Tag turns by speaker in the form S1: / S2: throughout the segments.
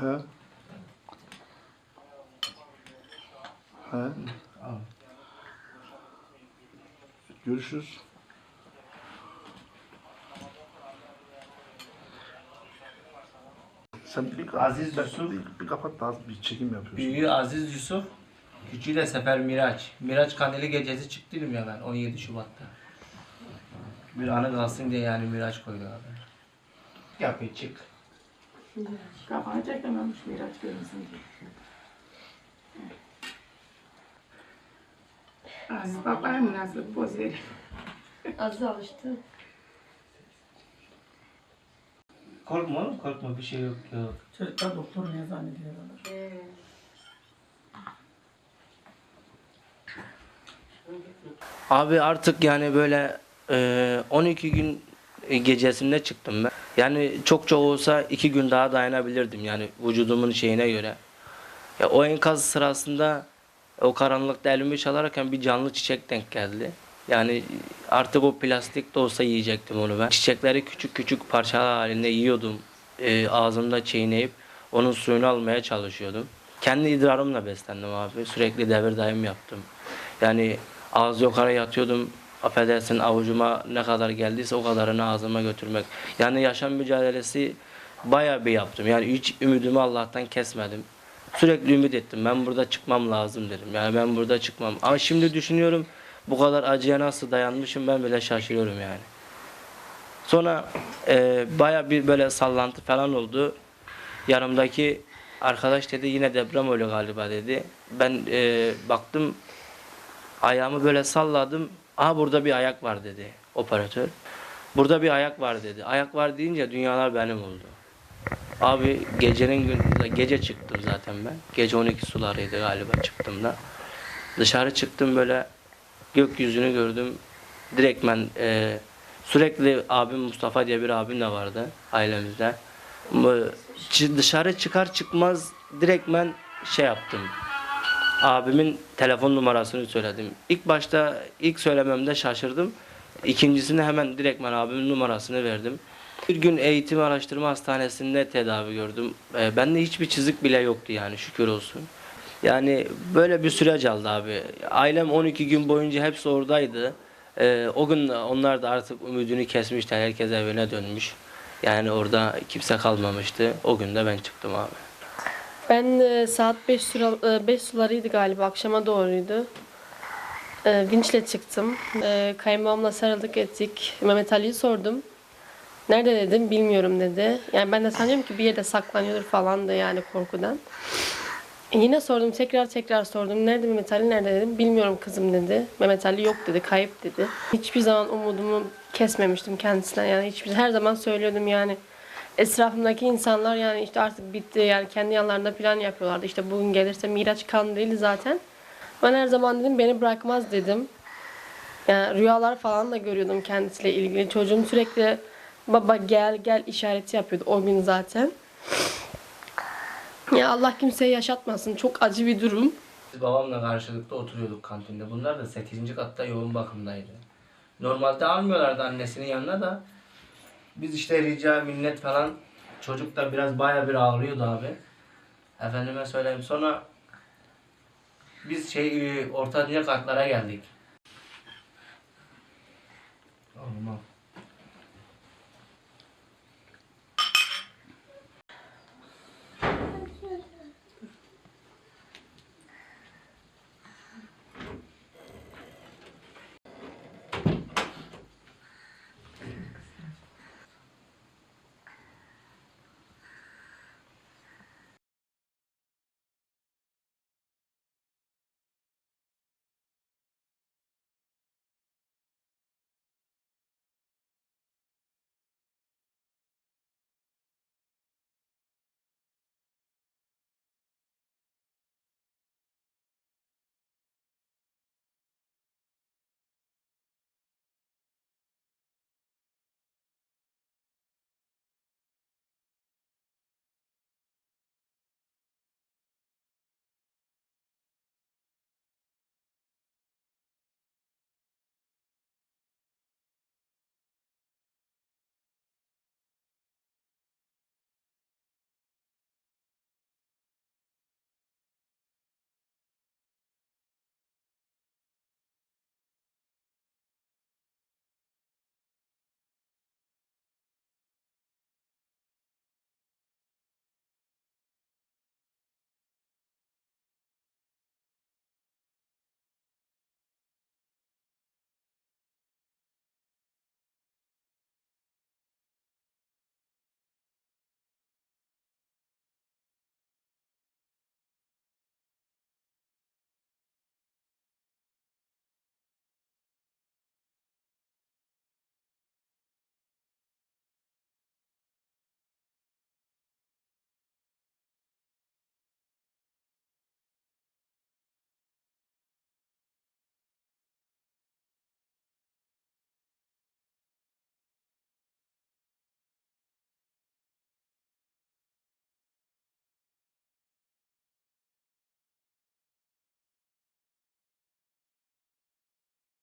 S1: He. He.
S2: Al.
S1: Görüşürüz. Sen bir, Aziz sen Yusuf. Bir, bir kapat da az bir çekim yapıyorsun. Büyüğü
S2: Aziz Yusuf, küçüğü de Sefer Miraç. Miraç Kandili gecesi çıktıydım ya ben 17 Şubat'ta. Bir anı kalsın diye yani Miraç koydu abi. Yap bir çık.
S3: Kafanı çekememiş Miraç görünsün diye. Az babam nasıl poz veriyor.
S4: Aziz alıştı.
S2: Korkma oğlum korkma bir şey yok yok.
S3: Çocuklar doktor ne zannediyorlar?
S2: Abi artık yani böyle e, 12 gün gecesinde çıktım ben. Yani çok çok olsa 2 gün daha dayanabilirdim yani vücudumun şeyine göre. Ya o enkaz sırasında o karanlıkta elimi çalarken bir canlı çiçek denk geldi. Yani artık o plastik de olsa yiyecektim onu ben. Çiçekleri küçük küçük parçalar halinde yiyordum. E, ağzımda çiğneyip onun suyunu almaya çalışıyordum. Kendi idrarımla beslendim abi. Sürekli devir daim yaptım. Yani ağız yukarı yatıyordum. Affedersin avucuma ne kadar geldiyse o kadarını ağzıma götürmek. Yani yaşam mücadelesi bayağı bir yaptım. Yani hiç ümidimi Allah'tan kesmedim. Sürekli ümit ettim. Ben burada çıkmam lazım dedim. Yani ben burada çıkmam. Ama şimdi düşünüyorum bu kadar acıya nasıl dayanmışım ben bile şaşırıyorum yani. Sonra e, baya bir böyle sallantı falan oldu. Yanımdaki arkadaş dedi yine deprem oluyor galiba dedi. Ben e, baktım ayağımı böyle salladım. Aha burada bir ayak var dedi operatör. Burada bir ayak var dedi. Ayak var deyince dünyalar benim oldu. Abi gecenin gün gece çıktım zaten ben. Gece 12 sularıydı galiba çıktığımda. Dışarı çıktım böyle gökyüzünü gördüm. Direkt ben e, sürekli abim Mustafa diye bir abim de vardı ailemizde. Dışarı çıkar çıkmaz direkt ben şey yaptım. Abimin telefon numarasını söyledim. İlk başta ilk söylememde şaşırdım. İkincisinde hemen direkt ben abimin numarasını verdim. Bir gün eğitim araştırma hastanesinde tedavi gördüm. Ee, bende hiçbir çizik bile yoktu yani şükür olsun. Yani böyle bir süreç aldı abi. Ailem 12 gün boyunca hepsi oradaydı. Ee, o gün onlar da artık ümidini kesmişler. Herkes evine dönmüş. Yani orada kimse kalmamıştı. O gün de ben çıktım abi.
S4: Ben e, saat 5 sıra, 5 sularıydı galiba akşama doğruydu. E, vinçle çıktım. E, kayınbabamla sarıldık ettik. Mehmet Ali'yi sordum. Nerede dedim bilmiyorum dedi. Yani ben de sanıyorum ki bir yerde saklanıyordur falan da yani korkudan. E, yine sordum tekrar tekrar sordum. Nerede Mehmet Ali nerede dedim. Bilmiyorum kızım dedi. Mehmet Ali yok dedi kayıp dedi. Hiçbir zaman umudumu kesmemiştim kendisinden yani hiçbir her zaman söylüyordum yani etrafımdaki insanlar yani işte artık bitti yani kendi yanlarında plan yapıyorlardı. İşte bugün gelirse Miraç kan değil zaten. Ben her zaman dedim beni bırakmaz dedim. Yani rüyalar falan da görüyordum kendisiyle ilgili. Çocuğum sürekli baba gel gel işareti yapıyordu o gün zaten. Ya Allah kimseye yaşatmasın. Çok acı bir durum.
S2: Biz babamla karşılıklı oturuyorduk kantinde. Bunlar da 8. katta yoğun bakımdaydı. Normalde almıyorlardı annesinin yanına da. Biz işte rica minnet falan çocuk da biraz baya bir ağlıyordu abi. Efendime söyleyeyim sonra biz şey e, orta katlara geldik. Olmaz.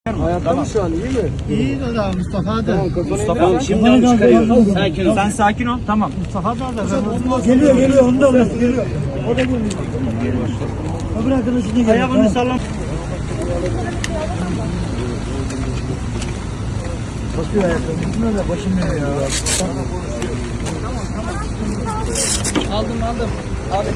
S2: Hayatta tamam. mı şu an iyi mi? İyi de da Mustafa da. Tamam, Mustafa abi şimdi onu çıkarıyorum. Sakin ol. Sen sakin ol. Tamam. Mustafa da da. Geliyor geliyor onu da alıyor. O da geliyor. Bırakın üstüne geliyor. Ayağını sallam. Basıyor ayakları. Bunlar da başım ya. Aldım aldım. Abi.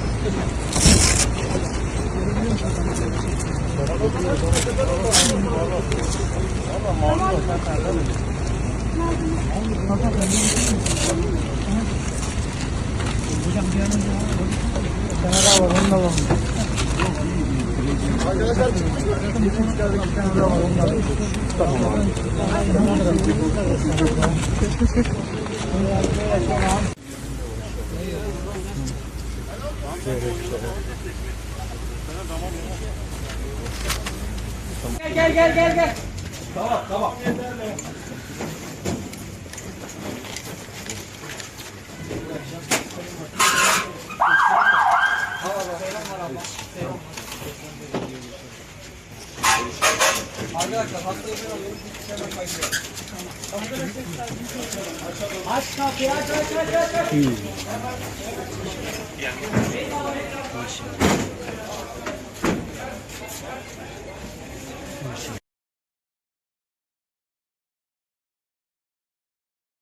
S2: Arkadaşlar çıkmış mı? Tamam abi. Gel gel gel gel gel. Tamam tamam. Arkadaşlar hastayı bir alalım, bir hemen kaydıralım. Aç kapıyı aç aç aç aç aç. Yani. Maşallah.